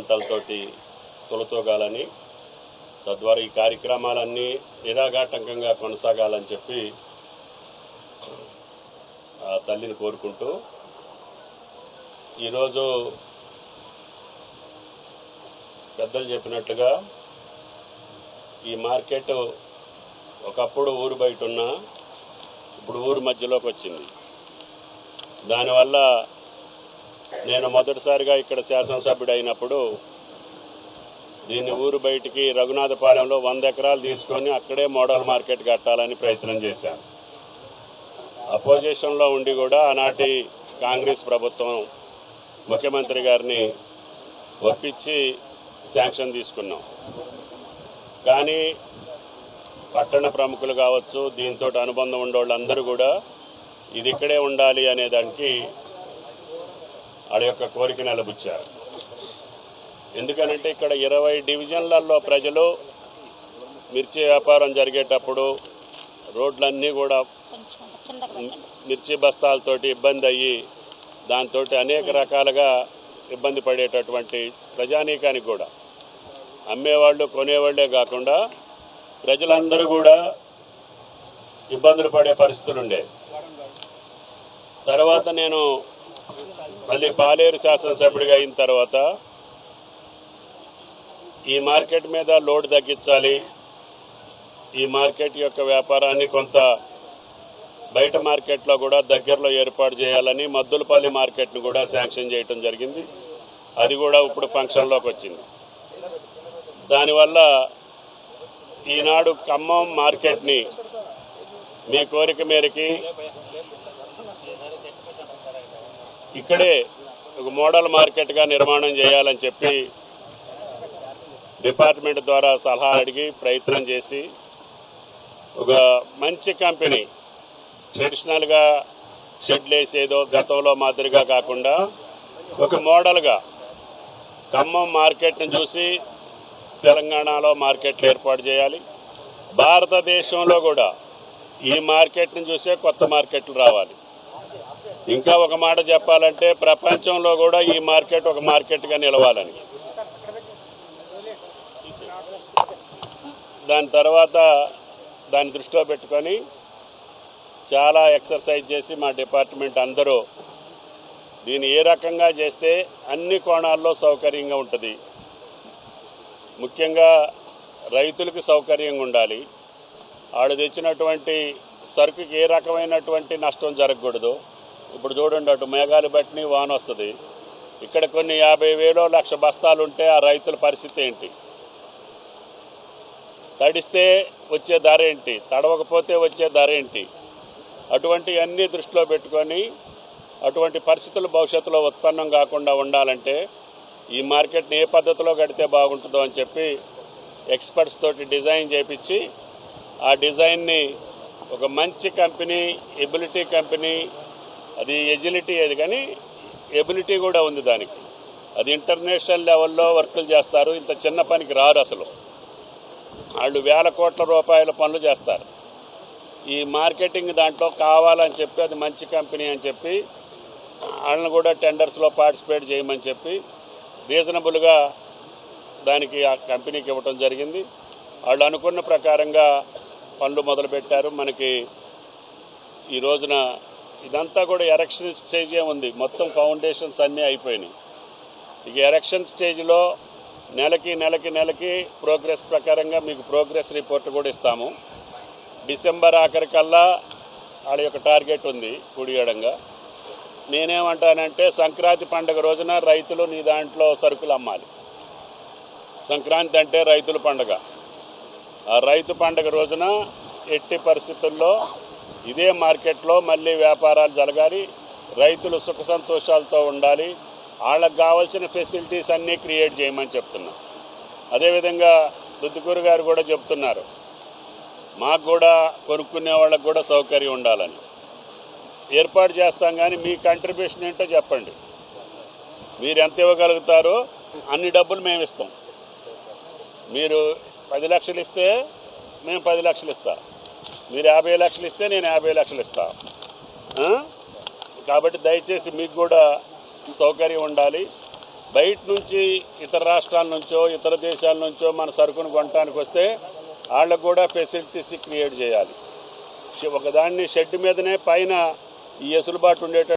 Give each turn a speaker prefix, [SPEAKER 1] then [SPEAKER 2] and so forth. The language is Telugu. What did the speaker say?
[SPEAKER 1] పంటలతోటి తొలతోగాలని తద్వారా ఈ కార్యక్రమాలన్నీ నిరాఘాటంకంగా కొనసాగాలని చెప్పి ఆ తల్లిని కోరుకుంటూ ఈరోజు పెద్దలు చెప్పినట్లుగా ఈ మార్కెట్ ఒకప్పుడు ఊరు బయట ఉన్నా ఇప్పుడు ఊరు మధ్యలోకి వచ్చింది. దానివల్ల నేను మొదటిసారిగా ఇక్కడ శాసనసభ్యుడు అయినప్పుడు దీన్ని ఊరు బయటికి రఘునాథపాలెంలో వంద ఎకరాలు తీసుకొని అక్కడే మోడల్ మార్కెట్ కట్టాలని ప్రయత్నం చేశాను. అపోజిషన్లో ఉండి కూడా ఆనాటి కాంగ్రెస్ ప్రభుత్వం ముఖ్యమంత్రి గారిని ఒప్పించి శాంక్షన్ తీసుకున్నాం. కానీ పట్టణ ప్రముఖులు కావచ్చు దీంతో అనుబంధం ఉండేవాళ్ళందరూ కూడా ఇది ఇక్కడే ఉండాలి అనే దానికి వాళ్ళ యొక్క కోరిక నిలబుచ్చారు. ఎందుకనంటే ఇక్కడ ఇరవై డివిజన్లలో ప్రజలు మిర్చి వ్యాపారం జరిగేటప్పుడు రోడ్లన్నీ కూడా మిర్చి బస్తాలతోటి ఇబ్బంది అయ్యి దాంతో అనేక రకాలుగా ఇబ్బంది పడేటటువంటి ప్రజానీకానికి కూడా అమ్మేవాళ్ళు కొనేవాళ్ళే కాకుండా ప్రజలందరూ కూడా ఇబ్బందులు పడే పరిస్థితులుండే. తర్వాత నేను మళ్ళీ పాలేరు శాసనసభ్యుడిగా అయిన తర్వాత ఈ మార్కెట్ మీద లోడ్ తగ్గించాలి. ఈ మార్కెట్ యొక్క వ్యాపారాన్ని కొంత బయట మార్కెట్లో కూడా దగ్గరలో ఏర్పాటు చేయాలని మద్దులపల్లి మార్కెట్ను కూడా శాంక్షన్ చేయటం జరిగింది. అది కూడా ఇప్పుడు ఫంక్షన్లోకి వచ్చింది. దానివల్ల ఈనాడు ఖమ్మం మార్కెట్ని మీ కోరిక మేరకి ఇక్కడే ఒక మోడల్ మార్కెట్గా నిర్మాణం చేయాలని చెప్పి డిపార్ట్మెంట్ ద్వారా సలహా అడిగి ప్రయత్నం చేసి ఒక మంచి కంపెనీ ట్రెడిషనల్గా షెడ్లు వేసేదో గతంలో మాదిరిగా కాకుండా ఒక మోడల్గా ఖమ్మం మార్కెట్ని చూసి తెలంగాణలో మార్కెట్లు ఏర్పాటు చేయాలి. భారతదేశంలో కూడా ఈ మార్కెట్ని చూసే కొత్త మార్కెట్లు రావాలి. ఇంకా ఒక మాట చెప్పాలంటే ప్రపంచంలో కూడా ఈ మార్కెట్ ఒక మార్కెట్గా నిలవాలని. దాని తర్వాత దాన్ని దృష్టిలో పెట్టుకొని చాలా ఎక్సర్సైజ్ చేసి మా డిపార్ట్మెంట్ అందరూ దీన్ని ఏ రకంగా చేస్తే అన్ని కోణాల్లో సౌకర్యంగా ఉంటుంది. ముఖ్యంగా రైతులకు సౌకర్యంగా ఉండాలి. ఆడు తెచ్చినటువంటి సరుకుకి ఏ రకమైనటువంటి నష్టం జరగకూడదు. ఇప్పుడు చూడండి అటు మేఘాలు బట్టి వాన వస్తుంది. ఇక్కడ కొన్ని యాభై వేలు లక్ష బస్తాలు ఉంటే ఆ రైతుల పరిస్థితి ఏంటి? తడిస్తే వచ్చే ధర ఏంటి? తడవకపోతే వచ్చే ధర ఏంటి? అటువంటి అన్ని దృష్టిలో పెట్టుకొని అటువంటి పరిస్థితులు భవిష్యత్తులో ఉత్పన్నం కాకుండా ఉండాలంటే ఈ మార్కెట్ని ఏ పద్ధతిలో కడితే బాగుంటుందో అని చెప్పి ఎక్స్పర్ట్స్ తోటి డిజైన్ చేపించి ఆ డిజైన్ని ఒక మంచి కంపెనీ ఎబిలిటీ కంపెనీ అది ఎజిలిటీ అది కానీ ఎబిలిటీ కూడా ఉంది దానికి. అది ఇంటర్నేషనల్ లెవెల్లో వర్కులు చేస్తారు. ఇంత చిన్న పనికి రారు అసలు. వాళ్ళు వేల కోట్ల రూపాయల పనులు చేస్తారు. ఈ మార్కెటింగ్ దాంట్లో కావాలని చెప్పి అది మంచి కంపెనీ అని చెప్పి వాళ్ళని కూడా టెండర్స్లో పార్టిసిపేట్ చేయమని చెప్పి రీజనబుల్గా దానికి ఆ కంపెనీకి ఇవ్వటం జరిగింది. వాళ్ళు అనుకున్న ప్రకారంగా పనులు మొదలుపెట్టారు. మనకి ఈ రోజున ఇదంతా కూడా ఎరక్షన్ స్టేజే ఉంది. మొత్తం ఫౌండేషన్స్ అన్నీ అయిపోయినాయి. ఇక ఎరక్షన్ స్టేజ్లో నెలకి నెలకి నెలకి ప్రోగ్రెస్ ప్రకారంగా మీకు ప్రోగ్రెస్ రిపోర్ట్ కూడా ఇస్తాము. డిసెంబర్ ఆఖరికల్లా వాళ్ళ యొక్క టార్గెట్ ఉంది కుడియడంగా. నేనేమంటానంటే సంక్రాంతి పండుగ రోజున రైతులు నీ దాంట్లో సరుకులు అమ్మాలి. సంక్రాంతి అంటే రైతుల పండుగ. ఆ రైతు పండుగ రోజున ఎట్టి పరిస్థితుల్లో ఇదే మార్కెట్లో మళ్ళీ వ్యాపారాలు జరగాలి. రైతులు సుఖ సంతోషాలతో ఉండాలి. వాళ్ళకు కావాల్సిన ఫెసిలిటీస్ అన్నీ క్రియేట్ చేయమని చెప్తున్నా. అదేవిధంగా దుద్దుకూరు గారు కూడా చెప్తున్నారు. మాకు కూడా కొనుక్కునే వాళ్ళకు కూడా సౌకర్యం ఉండాలని. ఏర్పాటు చేస్తాం కానీ మీ కంట్రిబ్యూషన్ ఏంటో చెప్పండి. మీరు ఎంత ఇవ్వగలుగుతారో అన్ని డబ్బులు మేము ఇస్తాం. మీరు పది లక్షలు ఇస్తే మేము పది లక్షలు ఇస్తాం. మీరు యాభై లక్షలు ఇస్తే నేను యాభై లక్షలు ఇస్తా. కాబట్టి దయచేసి మీకు కూడా సౌకర్యం ఉండాలి. బయట నుంచి ఇతర రాష్ట్రాల నుంచో ఇతర దేశాల నుంచో మన సరుకును కొనడానికి వస్తే వాళ్ళకు కూడా ఫెసిలిటీస్ క్రియేట్ చేయాలి. ఒకదాన్ని షెడ్ మీదనే పైన ఈ ఎసులుబాటు ఉండేట